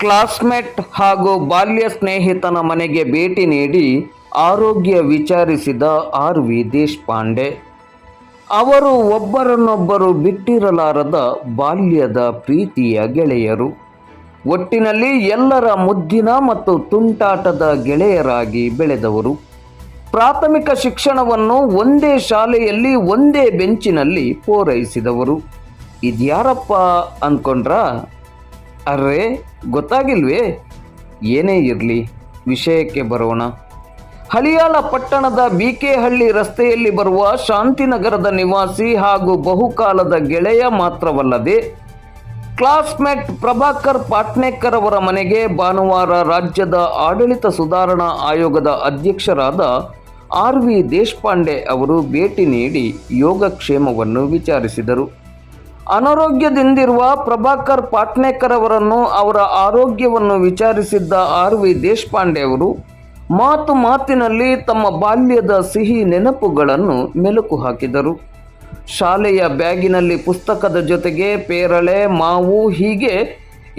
Classmate ಹಾಗೂ ಬಾಲ್ಯ ಸ್ನೇಹಿತನ ಮನೆಗೆ ಭೇಟಿ ನೀಡಿ ಆರೋಗ್ಯ ವಿಚಾರಿಸಿದ ಆರ್ ವಿ ದೇಶಪಾಂಡೆ. ಅವರು ಒಬ್ಬರನ್ನೊಬ್ಬರು ಬಿಟ್ಟಿರಲಾರದ ಬಾಲ್ಯದ ಪ್ರೀತಿಯ ಗೆಳೆಯರು. ಒಟ್ಟಿನಲ್ಲಿ ಎಲ್ಲರ ಮುದ್ದಿನ ಮತ್ತು ತುಂಟಾಟದ ಗೆಳೆಯರಾಗಿ ಬೆಳೆದವರು. ಪ್ರಾಥಮಿಕ ಶಿಕ್ಷಣವನ್ನು ಒಂದೇ ಶಾಲೆಯಲ್ಲಿ ಒಂದೇ ಬೆಂಚಿನಲ್ಲಿ ಪೂರೈಸಿದವರು. ಇದ್ಯಾರಪ್ಪ ಅಂದ್ಕೊಂಡ್ರಾ ಅರ್ರೇ, ಗೊತ್ತಾಗಿಲ್ವೇ? ಏನೇ ಇರಲಿ, ವಿಷಯಕ್ಕೆ ಬರೋಣ. ಹಳಿಯಾಳ ಪಟ್ಟಣದ ಬಿಕೆಹಳ್ಳಿ ರಸ್ತೆಯಲ್ಲಿ ಬರುವ ಶಾಂತಿನಗರದ ನಿವಾಸಿ ಹಾಗೂ ಬಹುಕಾಲದ ಗೆಳೆಯ ಮಾತ್ರವಲ್ಲದೆ, ಕ್ಲಾಸ್ಮೇಟ್ ಪ್ರಭಾಕರ್ ಪಾಟ್ನೇಕರ್ ಅವರ ಮನೆಗೆ ಭಾನುವಾರ ರಾಜ್ಯದ ಆಡಳಿತ ಸುಧಾರಣಾ ಆಯೋಗದ ಅಧ್ಯಕ್ಷರಾದ ಆರ್ ವಿ ದೇಶಪಾಂಡೆ ಅವರು ಭೇಟಿ ನೀಡಿ ಯೋಗಕ್ಷೇಮವನ್ನು ವಿಚಾರಿಸಿದರು. ಅನಾರೋಗ್ಯದಿಂದಿರುವ ಪ್ರಭಾಕರ್ ಪಾಟ್ನೇಕರ್ ಅವರನ್ನು ಅವರ ಆರೋಗ್ಯವನ್ನು ವಿಚಾರಿಸಿದ್ದ ಆರ್ ವಿ ದೇಶಪಾಂಡೆ ಅವರು, ಮಾತು ಮಾತಿನಲ್ಲಿ ತಮ್ಮ ಬಾಲ್ಯದ ಸಿಹಿ ನೆನಪುಗಳನ್ನು ಮೆಲುಕು ಹಾಕಿದರು. ಶಾಲೆಯ ಬ್ಯಾಗಿನಲ್ಲಿ ಪುಸ್ತಕದ ಜೊತೆಗೆ ಪೇರಳೆ, ಮಾವು, ಹೀಗೆ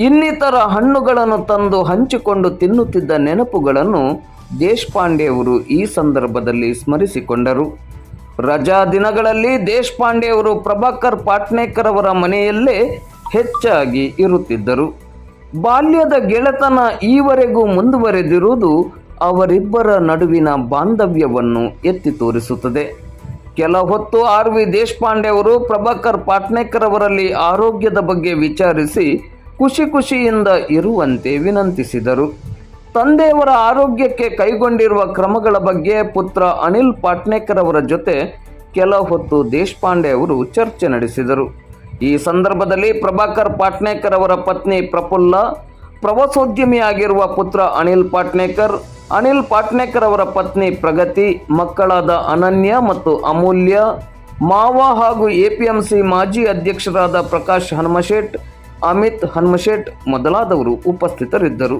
ಇನ್ನಿತರ ಹಣ್ಣುಗಳನ್ನು ತಂದು ಹಂಚಿಕೊಂಡು ತಿನ್ನುತ್ತಿದ್ದ ನೆನಪುಗಳನ್ನು ದೇಶಪಾಂಡೆ ಅವರು ಈ ಸಂದರ್ಭದಲ್ಲಿ ಸ್ಮರಿಸಿಕೊಂಡರು. ರಜಾ ದಿನಗಳಲ್ಲಿ ದೇಶಪಾಂಡೆ ಅವರು ಪ್ರಭಾಕರ್ ಪಾಟ್ನೇಕರ್ ಅವರ ಮನೆಯಲ್ಲೇ ಹೆಚ್ಚಾಗಿ ಇರುತ್ತಿದ್ದರು. ಬಾಲ್ಯದ ಗೆಳೆತನ ಈವರೆಗೂ ಮುಂದುವರೆದಿರುವುದು ಅವರಿಬ್ಬರ ನಡುವಿನ ಬಾಂಧವ್ಯವನ್ನು ಎತ್ತಿ ತೋರಿಸುತ್ತದೆ. ಕೆಲ ಹೊತ್ತು ಆರ್ ವಿ ದೇಶಪಾಂಡೆ ಅವರು ಪ್ರಭಾಕರ್ ಪಾಟ್ನೇಕರ್ ಅವರಲ್ಲಿ ಆರೋಗ್ಯದ ಬಗ್ಗೆ ವಿಚಾರಿಸಿ ಖುಷಿ ಖುಷಿಯಿಂದ ಇರುವಂತೆ ವಿನಂತಿಸಿದರು. ತಂದೆಯವರ ಆರೋಗ್ಯಕ್ಕೆ ಕೈಗೊಂಡಿರುವ ಕ್ರಮಗಳ ಬಗ್ಗೆ ಪುತ್ರ ಅನಿಲ್ ಪಾಟ್ನೇಕರ್ ಅವರ ಜೊತೆ ಕೆಲ ಹೊತ್ತು ದೇಶಪಾಂಡೆ ಅವರು ಚರ್ಚೆ ನಡೆಸಿದರು. ಈ ಸಂದರ್ಭದಲ್ಲಿ ಪ್ರಭಾಕರ್ ಪಾಟ್ನೇಕರ್ ಅವರ ಪತ್ನಿ ಪ್ರಫುಲ್ಲ, ಪ್ರವಾಸೋದ್ಯಮಿಯಾಗಿರುವ ಪುತ್ರ ಅನಿಲ್ ಪಾಟ್ನೇಕರ್ ಅನಿಲ್ ಪಾಟ್ನೇಕರ್ ಅವರ ಪತ್ನಿ ಪ್ರಗತಿ, ಮಕ್ಕಳಾದ ಅನನ್ಯ ಮತ್ತು ಅಮೂಲ್ಯ, ಮಾವ ಹಾಗೂ ಎಪಿಎಂಸಿ ಮಾಜಿ ಅಧ್ಯಕ್ಷರಾದ ಪ್ರಕಾಶ್ ಹನುಮಶೇಟ್, ಅಮಿತ್ ಹನುಮಶೇಟ್ ಮೊದಲಾದವರು ಉಪಸ್ಥಿತರಿದ್ದರು.